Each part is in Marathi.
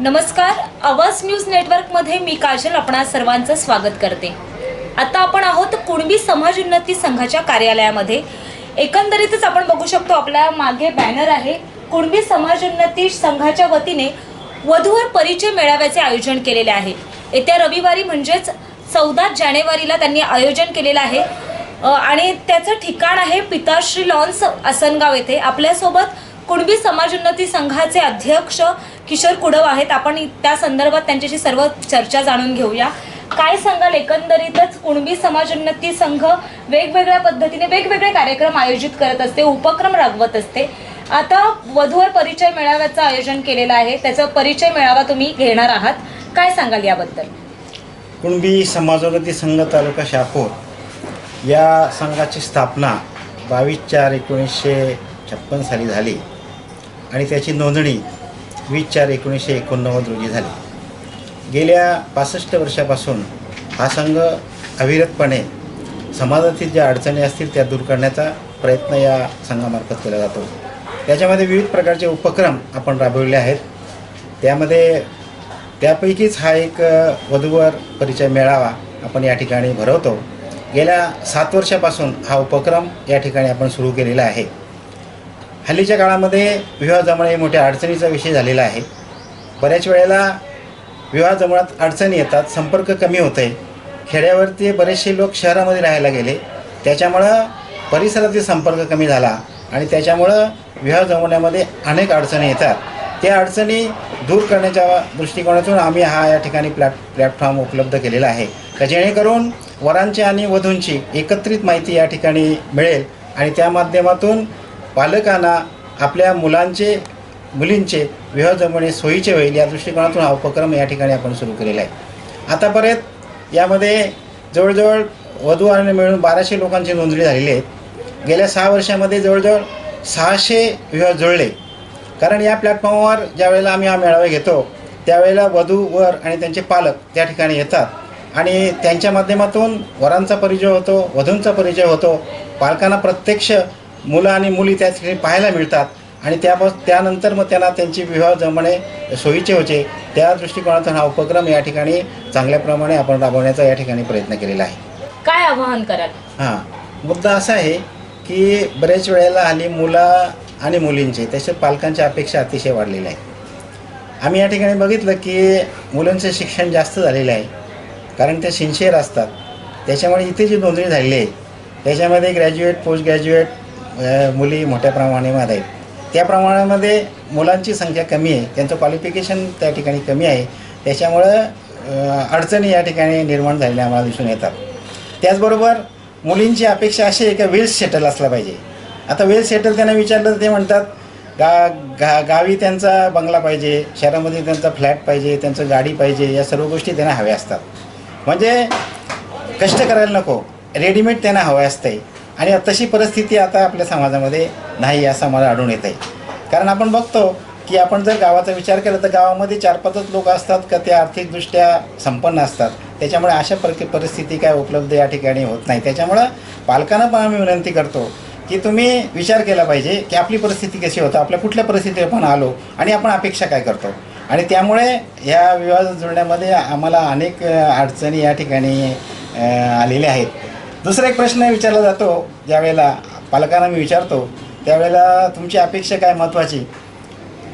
नमस्कार आवाज न्यूज नेटवर्कमध्ये मी काजल आपणा सर्वांचं स्वागत करते. आता आपण आहोत कुणबी समाज उन्नती संघाच्या कार्यालयामध्ये. एकंदरीतच आपण बघू शकतो आपल्या मागे बॅनर आहे कुणबी समाज उन्नती संघाच्या वतीने वधूवर परिचय मेळाव्याचे आयोजन केलेले आहे. येत्या रविवारी म्हणजेच चौदा जानेवारीला त्यांनी आयोजन केलेलं आहे. आणि त्याचं ठिकाण आहे पिताश्री लॉन्स आसनगाव येथे. आपल्यासोबत कुणबी समाजोन्नती संघाचे अध्यक्ष किशोर कुडव आहेत. आपण त्या संदर्भात त्यांच्याशी सर्व चर्चा जाणून घेऊया. काय सांगाल? एकंदरीतच कुणबी समाजोन्नती संघ वेगवेगळ्या पद्धतीने वेगवेगळे कार्यक्रम आयोजित करत असते उपक्रम राबवत असते. आता वधूवर परिचय मेळाव्याचं आयोजन केलेलं आहे. त्याचा परिचय मेळावा तुम्ही घेणार आहात. काय सांगाल याबद्दल? कुणबी समाजोन्नती संघ तालुका शापूर या संघाची स्थापना बावीस चार एकोणीसशे छप्पन साली झाली. आणि त्याची नोंदणी वीस चार एकोणीसशे एकोणनव्वद रोजी झाली. गेल्या पासष्ट वर्षापासून हा संघ अविरतपणे समाजातील ज्या अडचणी असतील त्या दूर करण्याचा प्रयत्न या संघामार्फत केला जातो. त्याच्यामध्ये विविध प्रकारचे उपक्रम आपण राबविले आहेत. त्यामध्ये त्यापैकीच हा एक वधूवर परिचय मेळावा आपण या ठिकाणी भरवतो. गेल्या सात वर्षापासून हा उपक्रम या ठिकाणी आपण सुरू केलेला आहे. हल्लीच्या काळामध्ये विवाह जमणे हे मोठ्या अडचणीचा विषय झालेला आहे. बऱ्याच वेळेला विवाह जमण्यात अडचणी येतात संपर्क कमी होत आहे खेड्यावरती बरेचसे लोक शहरामध्ये राहायला गेले. त्याच्यामुळं परिसरातील संपर्क कमी झाला आणि त्याच्यामुळं विवाह जमवण्यामध्ये अनेक अडचणी येतात. त्या अडचणी दूर करण्याच्या दृष्टिकोनातून आम्ही हा या ठिकाणी प्लॅट प्लॅटफॉर्म उपलब्ध केलेला आहे. का जेणेकरून वरांची आणि वधूंची एकत्रित माहिती या ठिकाणी मिळेल आणि त्या माध्यमातून पालकांना आपल्या मुलांचे मुलींचे विवाह जमवणे सोयीचे होईल या दृष्टिकोनातून हा उपक्रम या ठिकाणी आपण सुरू केलेला आहे. आतापर्यंत यामध्ये जवळजवळ वधू आणि मिळून बाराशे लोकांची नोंदणी झालेली आहे. गेल्या सहा वर्षामध्ये जवळजवळ सहाशे विवाह जुळले. कारण या प्लॅटफॉर्मवर ज्या वेळेला आम्ही हा मेळावा घेतो त्यावेळेला वधू वर आणि त्यांचे पालक त्या ठिकाणी येतात. आणि त्यांच्या माध्यमातून वरांचा परिचय होतो वधूंचा परिचय होतो पालकांना प्रत्यक्ष मुलं आणि मुली त्या ठिकाणी पाहायला मिळतात. आणि त्यापास त्यानंतर मग त्यांना त्यांची विवाह जमणे सोयीचे होते. त्या दृष्टिकोनातून हा उपक्रम या ठिकाणी चांगल्या प्रमाणे आपण राबवण्याचा या ठिकाणी प्रयत्न केलेला आहे. काय आवाहन कराल? हां. मुद्दा असा आहे की बऱ्याच वेळेला हल्ली मुलं आणि मुलींचे तसेच पालकांच्या अपेक्षा अतिशय वाढलेल्या आहेत. आम्ही या ठिकाणी बघितलं की मुलांचं शिक्षण जास्त झालेलं आहे. कारण ते सिन्सिअर असतात. त्याच्यामुळे इथे जी नोंदणी झालेली आहे त्याच्यामध्ये ग्रॅज्युएट पोस्ट ग्रॅज्युएट मुली मोठ्या प्रमाणामध्ये आहेत. त्या प्रमाणामध्ये मुलांची संख्या कमी आहे. त्यांचं क्वालिफिकेशन त्या ठिकाणी कमी आहे. त्याच्यामुळं अडचणी या ठिकाणी निर्माण झालेल्या आम्हाला दिसून येतात. त्याचबरोबर मुलींची अपेक्षा अशी आहे की वेल सेटल असला पाहिजे. आता वेल सेटल त्यांना विचारलं तर ते म्हणतात गा गा गावी त्यांचा बंगला पाहिजे शहरामध्ये त्यांचा फ्लॅट पाहिजे त्यांचं गाडी पाहिजे या सर्व गोष्टी त्यांना हव्या असतात. म्हणजे कष्ट करायला नको. रेडीमेड त्यांना हवं असते आणि तशी परिस्थिती आता आपल्या समाजामध्ये नाही असं मला आढळून येत आहे कारण आपण बघतो की आपण जर गावाचा विचार केला तर गावामध्ये चार पाचच लोक असतात का ते आर्थिकदृष्ट्या संपन्न असतात. त्याच्यामुळे अशा पर परिस्थिती काय उपलब्ध या ठिकाणी होत नाही. त्याच्यामुळं पालकांना पण आम्ही विनंती करतो की तुम्ही विचार केला पाहिजे की आपली परिस्थिती कशी होतं आपल्या कुठल्या परिस्थितीत आपण आलो आणि आपण अपेक्षा काय करतो. आणि त्यामुळे ह्या विवाह जुळण्यामध्ये आम्हाला अनेक अडचणी या ठिकाणी आलेल्या आहेत. दुसरा एक प्रश्न विचारला जातो ज्यावेळेला पालकांना मी विचारतो त्यावेळेला तुमची अपेक्षा काय महत्त्वाची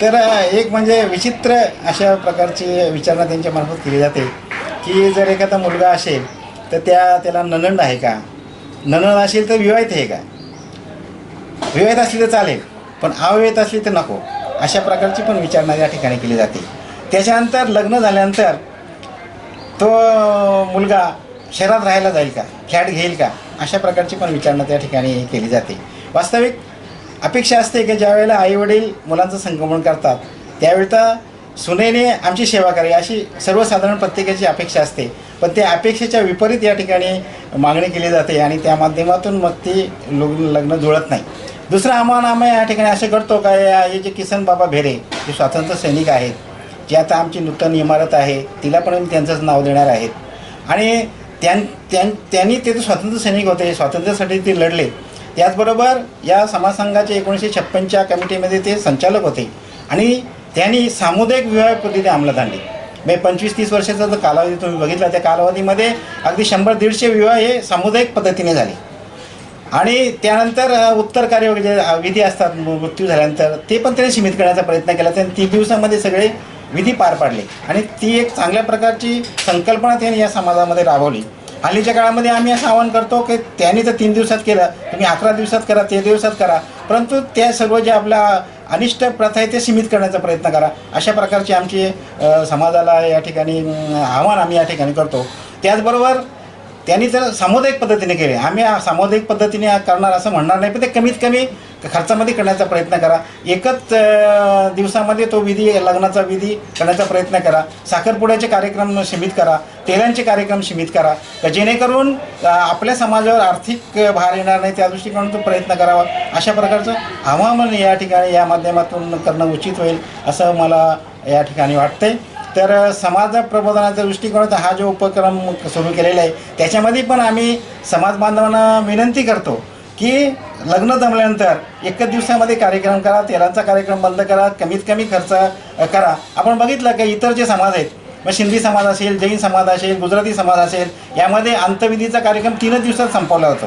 तर एक म्हणजे विचित्र अशा प्रकारची विचारणा त्यांच्यामार्फत केली जाते की जर एखादा मुलगा असेल तर त्या त्याला ननंद आहे का? ननंद असेल तर विवाहित आहे का? विवाहित असली तर चालेल पण अविवाहित असली तर नको अशा प्रकारची पण विचारणा या ठिकाणी केली जाते. त्याच्यानंतर लग्न झाल्यानंतर तो मुलगा शहरात राहायला जाईल का? फ्लॅट घेईल का? अशा प्रकारची पण विचारणा त्या ठिकाणी केली जाते. वास्तविक अपेक्षा असते की ज्यावेळेला आईवडील मुलांचं संक्रमण करतात त्यावेळी तर सुनेने आमची सेवा करावी अशी सर्वसाधारण प्रत्येकाची अपेक्षा असते. पण त्या अपेक्षेच्या विपरीत या ठिकाणी मागणी केली जाते आणि त्या माध्यमातून मग ती लग्न लग्न जुळत नाही. दुसरं आम्हाला आम्ही या ठिकाणी असं करतो का? या- हे जे किसन बाबा भेरे जे स्वातंत्र्य सैनिक आहेत जे आता आमची नूतन इमारत आहे तिला पण आम्ही त्यांचंच नाव देणार आहेत. आणि त्यां त्यां त्यांनी ते स्वातंत्र्य सैनिक होते स्वातंत्र्यासाठी ते लढले. त्याचबरोबर या समाजसंघाचे एकोणीसशे छप्पनच्या कमिटीमध्ये ते संचालक होते. आणि त्यांनी सामुदायिक विवाह पद्धती अंमलात आणली. म्हणजे पंचवीस तीस वर्षाचा जो कालावधी तुम्ही बघितला त्या कालावधीमध्ये अगदी शंभर दीडशे विवाह हे सामुदायिक पद्धतीने झाले. आणि त्यानंतर उत्तर कार्य वगैरे जे विधी असतात मृत्यू झाल्यानंतर ते पण त्याने सीमित करण्याचा प्रयत्न केला. त्यांनी तीन दिवसामध्ये सगळे विधी पार पाडले. आणि ती एक चांगल्या प्रकारची संकल्पना त्यांनी या समाजामध्ये राबवली. हल्लीच्या काळामध्ये आम्ही असं आवाहन करतो की त्यांनी तर तीन दिवसात केलं तुम्ही अकरा दिवसात करा ते दिवसात करा. परंतु त्या सर्व जे आपल्या अनिष्ट प्रथा आहे ते सीमित करण्याचा प्रयत्न करा. अशा प्रकारची आमची समाजाला या ठिकाणी आव्हान आम्ही या ठिकाणी करतो. त्याचबरोबर त्यांनी जर सामुदायिक पद्धतीने केले आम्ही सामुदायिक पद्धतीने करणार असं म्हणणार नाही पण ते कमीत कमी खर्चामध्ये करण्याचा प्रयत्न करा. एकच दिवसामध्ये तो विधी लग्नाचा विधी करण्याचा प्रयत्न करा. साखरपुड्याचे कार्यक्रम सीमित करा. तेलांचे कार्यक्रम सीमित करा. तर जेणेकरून आपल्या समाजावर आर्थिक भार येणार नाही त्या दृष्टिकोनातून तो प्रयत्न करावा. अशा प्रकारचं आव्हान या ठिकाणी या माध्यमातून करणं उचित होईल असं मला या ठिकाणी वाटतंय. तर समाज प्रबोधनाच्या दृष्टिकोनात हा जो उपक्रम सुरू केलेला आहे त्याच्यामध्ये पण आम्ही समाज बांधवांना विनंती करतो की लग्न जमल्यानंतर एकच दिवसामध्ये कार्यक्रम करा तेलांचा कार्यक्रम बंद करा कमीत कमी खर्च करा. आपण बघितलं की इतर जे समाज आहेत मग सिंधी समाज असेल जैन समाज असेल गुजराती समाज असेल यामध्ये अंतविधीचा कार्यक्रम तीनच दिवसात संपवला जातो.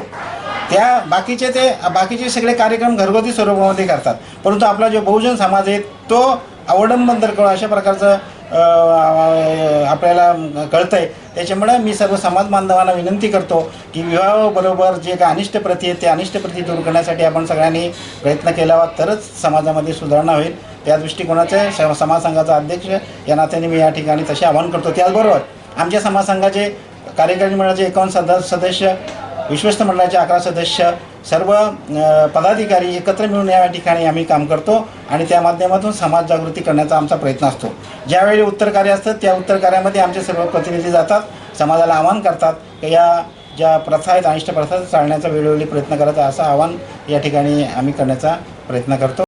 त्या बाकीचे ते बाकीचे सगळे कार्यक्रम घरगुती स्वरूपामध्ये करतात. परंतु आपला जो बहुजन समाज आहे तो अवडंबन करू अशा प्रकारचं आपल्याला कळतं आहे त्याच्यामुळं मी सर्व समाज बांधवांना विनंती करतो की विवाहाबरोबर जे काही अनिष्ट प्रती आहेत ते अनिष्ट प्रती दूर करण्यासाठी आपण सगळ्यांनी प्रयत्न केला तरच समाजामध्ये सुधारणा होईल. त्या दृष्टिकोनाचे स- समाज संघाचा अध्यक्ष या नात्याने मी या ठिकाणी तसे आवाहन करतो. त्याचबरोबर आमच्या समाज संघाचे कार्यकारी मंडळाचे एकावन्न सद सदस्य विश्वस्त मंडळाचे अकरा सदस्य सर्व पदाधिकारी एकत्र मिळून या ठिकाणी आम्ही काम करतो आणि त्या माध्यमातून समाज जागृती करण्याचा आमचा प्रयत्न असतो. ज्यावेळी उत्तर कार्य असतं त्या उत्तर कार्यामध्ये आमचे सर्व प्रतिनिधी जातात समाजाला आवाहन करतात की या ज्या प्रथा आहेत अनिष्ट प्रथा चालण्याचा वेळोवेळी प्रयत्न करायचा असं आवाहन या ठिकाणी आम्ही करण्याचा प्रयत्न करतो.